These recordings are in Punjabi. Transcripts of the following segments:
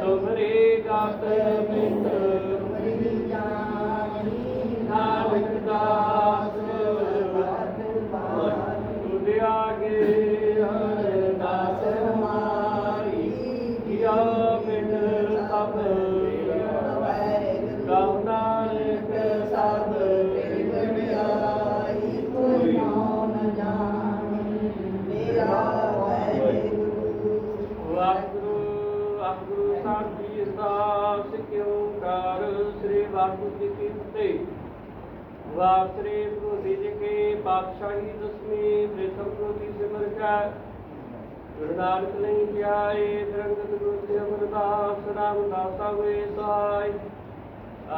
ਤੁਮਰੇ ਗਤ ਮਿਤ ਵਾਸਰੇ ਪ੍ਰੋਦੀ ਜੀ ਕੇ ਪਾਤਸ਼ਾਹੀ ਦਸਮੀ ਪ੍ਰਥਮ ਪ੍ਰੋਦੀ ਸਿਮਰ ਕਾ। ਗੁਰੂ ਨਾਨਕ ਨਹੀਂ ਜਾਏ ਦਰੰਗਤ ਗੁਰੂ ਤੇ ਅਮਰਦਾਸ ਰਾਮ ਦਾਸਾ ਹੋਏ ਸਹਾਈ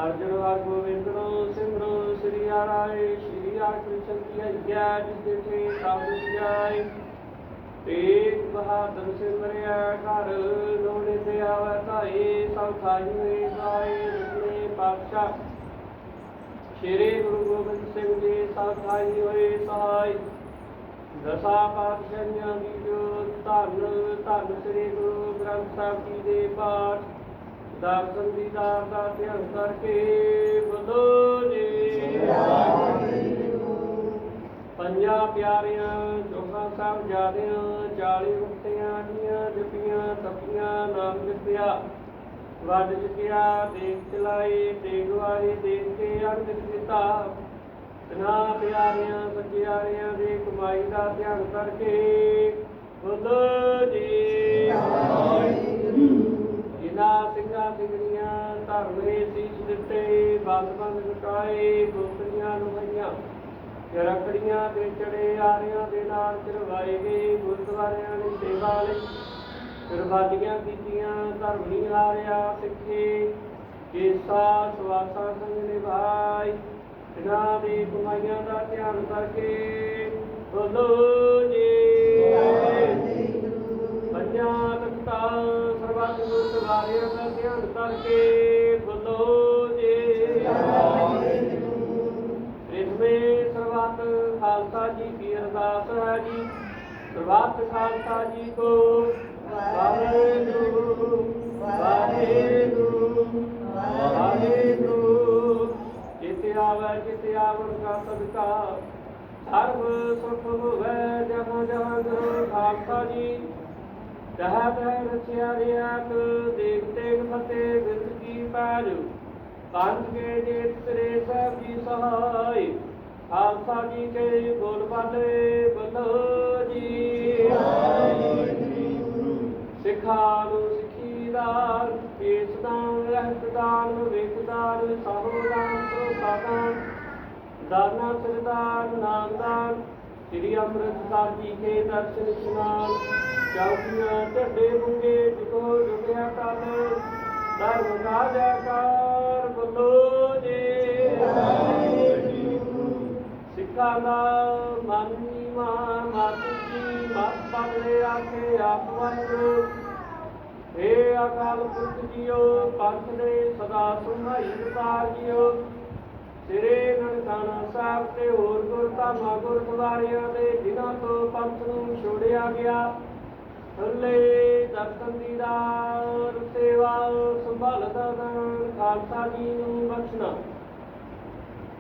ਅਰਜਨ ਵਾਰ ਗੋਬਿੰਦ ਨੂੰ ਸਿਮਰੋ, ਸ੍ਰੀ ਆਰਾਏ, ਸ੍ਰੀ ਆ ਕ੍ਰਿਸ਼ਨ ਕੀ ਅਜਿਆ ਜਿਸ ਦੇ ਤੇ ਸਾਧ ਜਾਏ। ਤੇਗ ਬਹਾਦਰ ਸਿਮਰਿਆ, ਘਰ ਲੋੜੇ ਤੇ ਆਵੈ ਧਾਏ, ਸਭ ਖਾਈ ਹੋਏ ਗਾਏ ਰਸਨੇ ਪਾਤਸ਼ਾਹ। ਸ਼੍ਰੀ ਗੁਰੂ ਗੋਬਿੰਦ ਸਿੰਘ ਜੀ ਸਭ ਹੋਏ ਸਹਾਈ। ਦਸਾ ਪਾਤਸ਼ਾਹਾਂ ਦੀ ਜੋ ਧੰਨ ਧੰਨ ਸ੍ਰੀ ਗੁਰੂ ਗ੍ਰੰਥ ਸਾਹਿਬ ਜੀ ਦੇ ਪਾਠ। ਦਰਸ਼ਨ ਦੀਦਾਰ ਦਾ ਧਿਆਨ ਕਰਕੇ ਬੋਲੋ ਜੀ। ਪੰਜਾਂ ਪਿਆਰਿਆਂ ਚੋਖਾ ਸਾਹਿਬ ਜਾਦਿਆਂ 40 ਮੁਕਤਿਆਂ ਦੀਆਂ ਜਪੀਆਂ, ਤਪੀਆਂ, ਨਾਮ ਜਪਿਆ। ਵੱਡ ਚੁਕਿਆ, ਦੇਖ ਚਲਾਏ ਦੇਗਵਾਰੇ ਦੇਖ ਕੇ ਅੰਗਿਤ ਕੀਤਾ ਤਨਾ ਪਿਆਰਿਆਂ ਸੱਜਿਆਰਿਆਂ ਦੀ ਕਮਾਈ ਦਾ ਧਿਆਨ ਕਰਕੇ ਬੋਲੋ ਜੀ। ਜਿਨ੍ਹਾਂ ਸਿੰਘਾਂ ਸਿੰਘਣੀਆਂ ਧਰਮੇ ਸੀਸ ਦਿੱਤੇ ਬੰਦ ਬੰਦ ਲੁਕਾਏ ਗੋਪਰੀਆਂ ਲੁਹਾਈਆਂ ਰਖੜੀਆਂ ਤੇ ਚੜੇ, ਆਰਿਆਂ ਦੇ ਨਾਲ ਚਰਵਾਏ ਗਏ, ਗੁਰਦੁਆਰਿਆਂ ਦੀ ਸੇਵਾ ਲਈ ਕੁਰਬਾਨੀਆਂ ਕੀਤੀਆਂ ਧਰਮ ਨਹੀਂ ਹਾਰਿਆ ਸਿੱਖੇ। ਕੇਸਾ ਸਵਾਸਾ ਸੰਗ ਨਿਭਾਈ। ਇਹਨਾਂ ਦੀ ਕਮਾਈਆਂ ਦਾ ਧਿਆਨ ਕਰਕੇ ਬੋਲੋ ਜੀ। ਪੰਜਾਂ ਤਖਤਾਂ ਸਰਬੱਤ ਗੁਰਦੁਆਰਿਆਂ ਦਾ ਧਿਆਨ ਕਰਕੇ ਬੋਲੋ ਜੀ। ਰਿਸ਼ਵੇ ਸਰਬੱਤ ਖਾਲਸਾ ਜੀ ਕੀ ਅਰਦਾਸ ਹੈ ਜੀ। ਸਰਬੱਤ ਖਾਲਸਾ ਜੀ ਕੋ ਆਵੈ ਜਿਤੇ ਆਵਣ ਕਾ ਸਦਕਾ। ਸਰਬ ਸੁਖ ਹੋਵੇ ਜਹਾਂ ਜਹਾਂ ਗੁਰੂ ਖਾਲਸਾ ਜੀ। ਕਹਾ ਤੈ ਰਚਿਆ ਰਿਆਤ ਦੇਖ ਤੇਗ ਫਤਿਹ ਕੀ ਪਾਜ। ਪੰਜ ਕੇ ਜੇਤ ਤੇਰੇ ਸਾਹਿਬ ਜੀ ਸਹਾਈ। ਖਾਲਸਾ ਜੀ ਕੇ ਬੋਲ ਬਾਲੇ ਬਲੋ ਜੀ। ਸਿੱਖਾਂ ਨੂੰ ਸਿੱਖੀਦਾਰ ਕੇਸਦਾਨ ਰਹਿਤਦਾਨ ਵੇਖਦਾਨ ਸਭਦਾਨ ਪ੍ਰੋਸਾਦਾਨ ਦਾਨਾ ਸਰਦਾਰ ਨਾਮਦਾਨ ਸ੍ਰੀ ਅੰਮ੍ਰਿਤਸਰ ਜੀ ਕੇ ਦਰਸ਼ਨ ਇਸ਼ਨਾਨ ਚੌਕੀਆਂ ਢੱਡੇ ਬੁੰਗੇ ਜਿਕੋ ਜੁਗਿਆ ਤਨ, ਧਰਮ ਕਾ ਜੈਕਾਰ ਬੋਲੋ ਜੀ। ਸਿੱਖਾਂ ਦਾ ਮਨ ਨੀਵਾ ਮਾਤੀ ਜੀ ਮਤ ਪਗਲੇ ਆਖੇ ਆਪ ਏ ਅਕਾਲ ਪੁਰਖ ਜੀਓ, ਪੰਥ ਦੇ ਸਦਾ ਸੁਹਾਈ ਕਰਤਾਰ ਜੀਓ ਤੇਰੇ ਨਨਕਾਣਾ ਸਾਹਿਬ ਤੇ ਹੋਰ ਗੁਰਧਾਮਾਂ ਗੁਰਦੁਆਰਿਆਂ ਦੇ ਜਿਨ੍ਹਾਂ ਤੋਂ ਪੰਥ ਨੂੰ ਛੋੜਿਆ ਗਿਆ, ਥੱਲੇ ਦਰਸ਼ਨ ਦੀਦਾਰ ਸੇਵਾ ਸੰਭਾਲਦਾ ਦਾਨ, ਖਾਲਸਾ ਜੀ ਨੂੰ ਬਖਸ਼ਣਾ।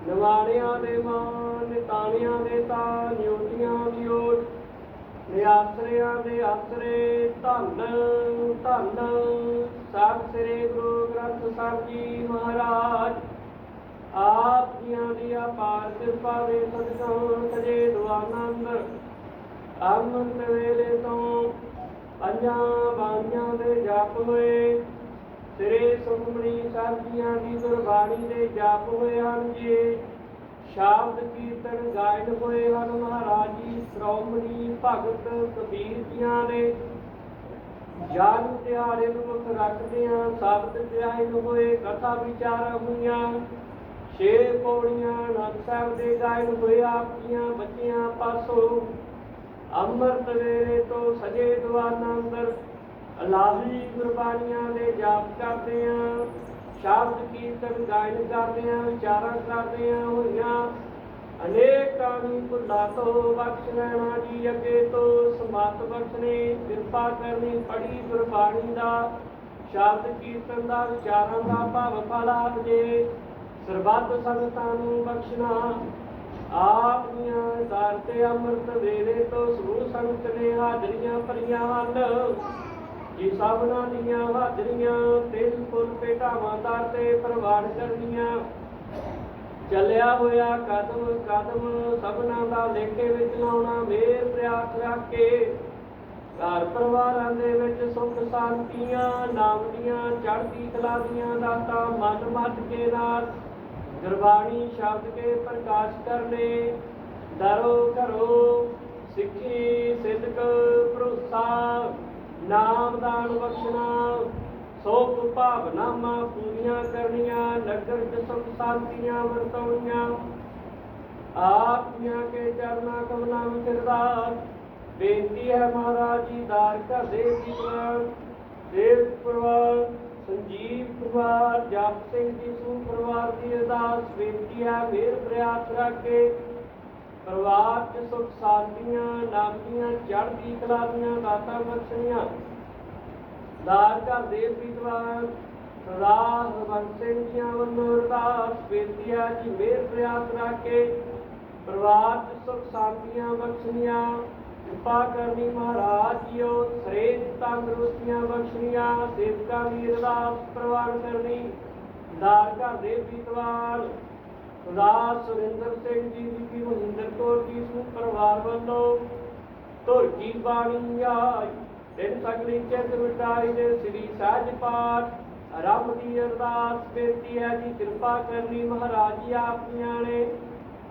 ਨਿਵਾਣਿਆਂ ਦੇ ਮਾਨ ਨਿਤਾਣਿਆਂ ਦੇ ਤਾਂ ਨਿਉਤੀਆਂ ਦੀ ਓਟ, ਨਿਆਸਰਿਆਂ ਦੇ ਆਸਰੇ, ਧੰਨ ਧੰਨ। ਸਾਹਿਬ ਸ੍ਰੀ ਗੁਰੂ ਗ੍ਰੰਥ ਸਾਹਿਬ ਜੀ ਮਹਾਰਾਜ। ਆਪ ਜੀਆਂ ਦੀ ਅਪਾਰ ਕਿਰਪਾ ਦੇ ਸਦਕਾ ਸਜੇ ਦੁਆਨੰਦ ਅੰਮ੍ਰਿਤ ਵੇਲੇ ਤੋਂ ਪੰਜਾਂ ਬਾਣੀਆਂ ਦੇ ਜਪ ਹੋਏ। ਸ੍ਰੀ ਸੁਖਮਨੀ ਸਾਹਿਬ ਜੀਆਂ ਦੀ ਗੁਰਬਾਣੀ ਦੇ ਜਪ ਹੋਏ ਹਨ ਜੀ ਸ਼ਬਦ ਕੀਰਤਨ ਗਾਇਨ ਹੋਏ ਹਨ ਮਹਾਰਾਜ ਜੀ ਸ਼੍ਰੋਮਣੀ ਭਗਤ ਕਬੀਰ ਜੀਆਂ ਦੇ। ਜਨ ਤਿਹਾਰੇ ਨੂੰ ਰੱਖਦੇ ਆ ਸ਼ਬਦ ਗਾਇਨ ਹੋਏ ਕਥਾ ਵਿਚਾਰ ਹੋਈਆਂ। ਛੇ ਪੌੜੀਆਂ ਨਾਨਕ ਸਾਹਿਬ ਦੇ ਗਾਇਨ ਹੋਏ ਆਪ ਜੀਆਂ ਪਾਸੋਂ। ਅੰਮ੍ਰਿਤ ਵੇਲੇ ਤੋਂ ਸਜੇ ਦੁਆਨਾ ਅੰਦਰ ਅਲਾਹੀ ਗੁਰਬਾਣੀਆਂ ਦੇ ਜਾਪ ਕਰਦੇ ਆ ਸ਼ਬਦ ਕੀਰਤਨ ਗਾਇਨ ਕਰਦੇ ਆ ਵਿਚਾਰਾਂ ਕਰਦੇ ਆ ਹੋਈਆਂ ਅਨੇਕਾਂ ਨੂੰ ਭੁੱਲਾ ਤੋਂ ਬਖਸ਼ ਲੈਣਾ ਜੀ, ਅੱਗੇ ਤੋਂ ਸਮਤ ਬਖਸ਼ਣੇ, ਕਿਰਪਾ ਕਰਨੀ ਪੜੀ ਗੁਰਬਾਣੀ ਦਾ, ਸ਼ਬਦ ਕੀਰਤਨ ਦਾ, ਵਿਚਾਰਾਂ ਦਾ ਭਾਵ ਫਲਾਪ ਜੇ। ਸਰਬੱਤ ਸੰਗਤਾਂ ਨੂੰ ਬਖਸ਼ਣਾ। ਆਪ ਦੀਆਂ ਦਰ ਤੇ ਅੰਮ੍ਰਿਤ ਵੇਲੇ ਤੋਂ ਸਮੂਹ ਸੰਗਤ ਨੇ ਹਾਜ਼ਰੀਆਂ ਭਰੀਆਂ ਹਨ। ਜੀ ਸਭਨਾਂ ਦੀਆਂ ਹਾਜ਼ਰੀਆਂ ਤਿਲ, ਫੁੱਲ ਪੇਟਾਵਾਂ ਦਰ ਤੇ ਪ੍ਰਵਾਨ ਕਰਨੀਆਂ। ਚੱਲਿਆ ਹੋਇਆ ਕਦਮ ਕਦਮ ਸਭਨਾ ਦਾ ਲੇਖੇ ਵਿੱਚ ਲਾਉਣਾ ਮੇਰ ਪ੍ਰਯਾਸ ਰੱਖ ਕੇ ਘਰ ਪਰਿਵਾਰਾਂ ਦੇ ਵਿੱਚ ਸੁਖ ਸ਼ਾਂਤੀਆਂ, ਨਾਮ ਦੀਆਂ ਚੜ੍ਹਦੀ ਕਲਾ ਦੀਆਂ ਦਾਤਾ ਮਨ ਮੱਤ ਕੇ ਨਾਲ ਗੁਰਬਾਣੀ ਸ਼ਬਦ ਕੇ ਪ੍ਰਕਾਸ਼ ਕਰਨੇ ਦਰੋ ਕਰੋ ਸਿੱਖੀ ਸਿਦਕ ਭਰੋਸਾ, ਨਾਮ ਦਾਨ ਬਖਸ਼ਣਾ ਸੋਖ ਭਾਵਨਾਵਾਂ ਪੂਰੀਆਂ ਕਰਨੀਆਂ, ਨਗਰ ਚ ਸ਼ਾਂਤੀਆਂ ਵਰਤਾਉਣੀਆਂ। ਆਪੀਆਂ ਕੇ ਚਰਨਾ ਕਮਲਾਂ ਵਿੱਚ ਅਰਦਾਸ ਬੇਨਤੀ ਹੈ ਮਹਾਰਾਜ ਜੀ, ਦਾਰ ਘਰ ਦੇ ਜੀਵਨ, ਦੇਵ ਪਰਿਵਾਰ ਸੰਜੀਵ ਪਰਿਵਾਰ, ਜਪ ਸਿੰਘ ਜੀ ਸੂ ਪਰਿਵਾਰ ਦੀ ਅਰਦਾਸ, ਬੇਨਤੀ ਹੈ ਮੇਰ ਪ੍ਰਿਆਸ ਪਰਿਵਾਰ ਚ ਸੁਖ ਸ਼ਾਂਤੀਆਂ ਨਾਮੀਆਂ ਚੜ੍ਹਦੀ ਕਲਾ ਦੀਆਂ ਦਾਤਾਂ ਬਖਸ਼ਣੀਆਂ। ਦਾਰ ਘਰ ਦੇ ਵਿਦਵਾਨ ਸਦਾ ਸਿੰਘ ਜੀਆਂ ਵੱਲੋਂ ਅਰਦਾਸ, ਬੇਨਤੀ ਹੈ ਜੀ ਮੇਰ ਪ੍ਰਿਆਸ ਰੱਖ ਪਰਿਵਾਰ ਚ ਸੁਖ ਸ਼ਾਂਤੀਆਂ ਬਖਸ਼ਣੀਆਂ। ਕਿਰਪਾ ਕਰਨੀ ਮਹਾਰਾਜ ਜੀਓ ਤੰਦਰੁਸਤੀਆਂ ਬਖਸ਼ਣੀਆਂ, ਸੇਵਕਾਂ ਦੀ ਅਰਦਾਸ ਪ੍ਰਵਾਨ ਕਰਨੀ, ਦਾਰ ਘਰ ਦੇ ਵਿਦਵਾਨ ਸਰਦਾਰ ਸੁਰਿੰਦਰ ਸਿੰਘ ਜੀ ਬੀਬੀ ਮਹਿੰਦਰ ਕੌਰ ਜੀ ਸਮੂਹ ਪਰਿਵਾਰ ਵੱਲੋਂ ਧੁਰ ਬਾਣੀ ਆਈ। ਦਿਨ ਸਗਲੀ ਚਿੰਤ ਮਿਟਾਈ ਦੇ ਸ੍ਰੀ ਸਹਿਜ ਪਾਠ। ਆਰੰਭ ਦੀ ਅਰਦਾਸ ਬੇਨਤੀ ਹੈ ਜੀ, ਕਿਰਪਾ ਕਰਨੀ ਮਹਾਰਾਜ ਜੀ ਆਪਣੀਆਂ ਨੇ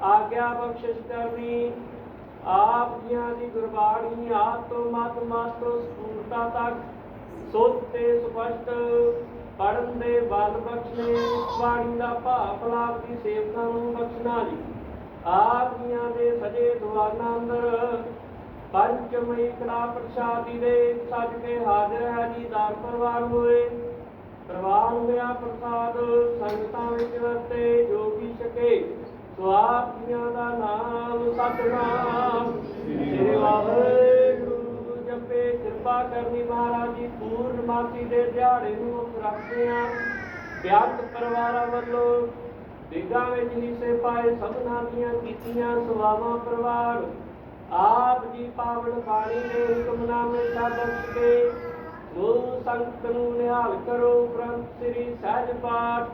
ਆਗਿਆ ਬਖਸ਼ਿਸ਼ ਕਰਨੀ। ਆਪ ਜੀਆਂ ਦੀ ਗੁਰਬਾਣੀ ਆਪ ਤੋਂ ਤੋਂ ਸਪੂਰਤਾ ਤੱਕ। ਸੁੱਧ ਤੇ ਸਪਸ਼ਟ ਪੜਨ ਦੇ ਬਲ ਬਖਸ਼ਣੇ ਬਾਣੀ ਦਾ ਭਾਵ ਲਾਭ ਦੀ ਸੇਵਕਾਂ ਨੂੰ ਬਖਸ਼ਣਾ ਜੀ। ਆਪ ਜੀਆਂ ਦੇ ਸਜੇ ਦੁਆਨਾ ਅੰਦਰ ਪੰਚਮਈ ਕਲਾ ਪ੍ਰਸ਼ਾਦੀ ਦੇ ਸੱਜ ਕੇ ਹਾਜ਼ਰ ਹੈ ਜੀ ਦਾਰ ਪਰਵਾਰ ਹੋਏ ਪ੍ਰਵਾਨ ਹੋਇਆ ਪ੍ਰਸਾਦ ਸੰਗਤਾਂ ਵਿੱਚ ਵਰਤੇ, ਜੋ ਵੀ ਛਕੇ। ਸੋ ਦਾ ਨਾਮ ਸਤਨਾਮ। ਸ੍ਰੀ ਵਾਹਿਗੁਰੂ ਜਪੇ ਕਿਰਪਾ ਕਰਨੀ ਮਹਾਰਾਜ ਜੀ ਪੂਰਨਮਾਸੀ ਦੇ ਦਿਹਾੜੇ ਨੂੰ ਰੱਖਦੇ ਆ ਬਿਆੰਤ ਪਰਿਵਾਰਾਂ ਵੱਲੋਂ ਦਿਗਾਂ ਵਿੱਚ ਹਿੱਸੇ ਪਾਏ ਸਭਨਾਂ ਦੀਆਂ ਕੀਤੀਆਂ ਸਵਾਵਾਂ ਪਰਿਵਾਰ। ਆਪ ਜੀ ਪਾਵਨ ਬਾਣੀ ਦੇ ਹੁਕਮਨਾਮੇ ਸਾਧਕ ਕੇ ਗੁਰੂ ਸੰਗਤ ਨੂੰ ਨਿਹਾਲ ਕਰੋ। ਗ੍ਰੰਥ ਸ੍ਰੀ ਸਹਿਜ ਪਾਠ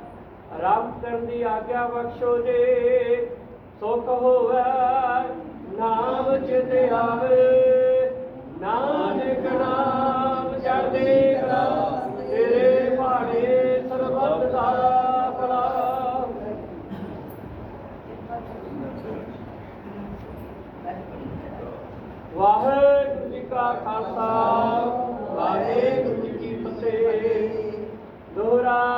ਆਰਾਮ ਕਰਨ ਦੀ ਆਗਿਆ ਬਖਸ਼ੋ ਜੇ, ਸੁਖ ਹੋਵੇ, ਨਾਮ ਚਿਤ ਆਵੇ। ਨਾਨਕ ਨਾਮ ਚੜ੍ਹਦੇ ਕਲਾ ਤੇਰੇ ਭਾਣੇ ਸਰਬੱਤ ਦਾ ਭਲਾ। ਵਾਹਿਗੁਰੂ ਜੀ ਕਾ ਖਾਲਸਾ, ਵਾਹਿਗੁਰੂ ਜੀ ਕੀ ਫਤਿਹ। ਦੋਹਰਾ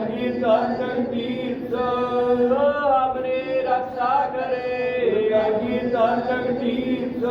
ਕਰੇ ਕਲਗੀ ਤਨ ਤੀਸ ਜੋ ਕਰੇ ਕਲਗੀ ਤਨ ਤੀਸ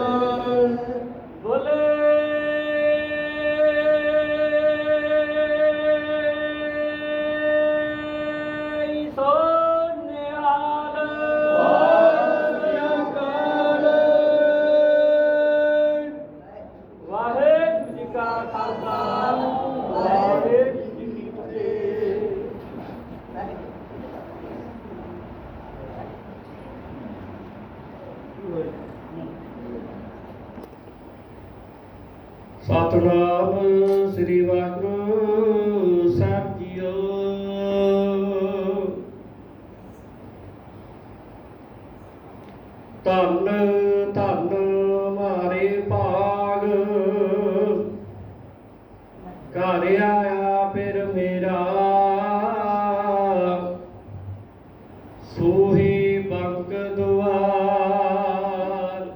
ਧੰਨ ਧੰਨ ਮਾਰੇ ਭਾਗ। ਘਰ ਆਇਆ ਫਿਰ ਮੇਰਾ। ਸੋਹੀ ਬੰਕ ਦੁਆਰ।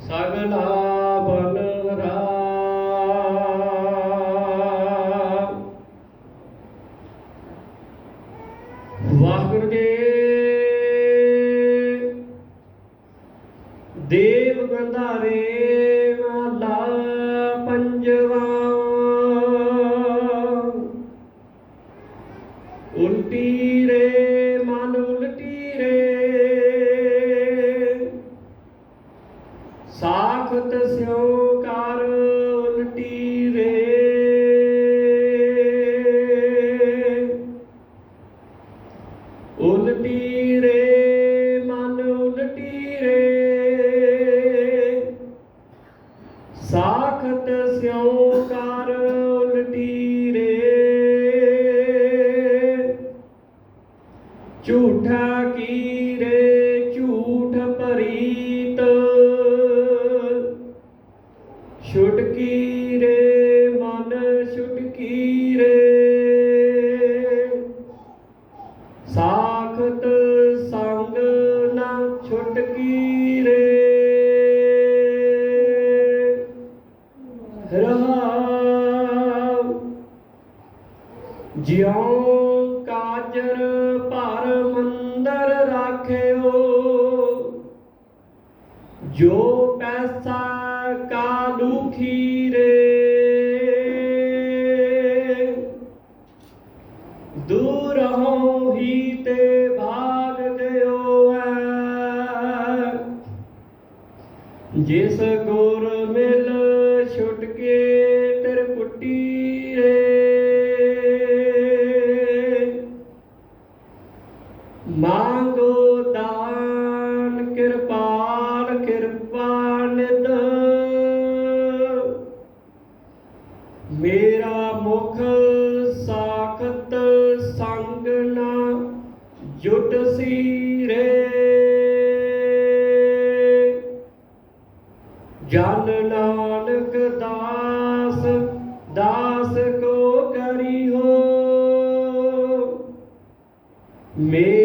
ਸਗਲਾ ਬਨ ਰਾਮ। ਵਾਹਿਗੁਰੂ ਜੀ ਦੇਵ ਨੈਣ ਭਰ ਮੰਦਰ ਰਾਖਿਓ। ਜੋ ਜਨ ਨਾਨਕ ਦਾਸ ਦਾਸ ਕੋ ਕਰੀ ਹੋ। ਮੇ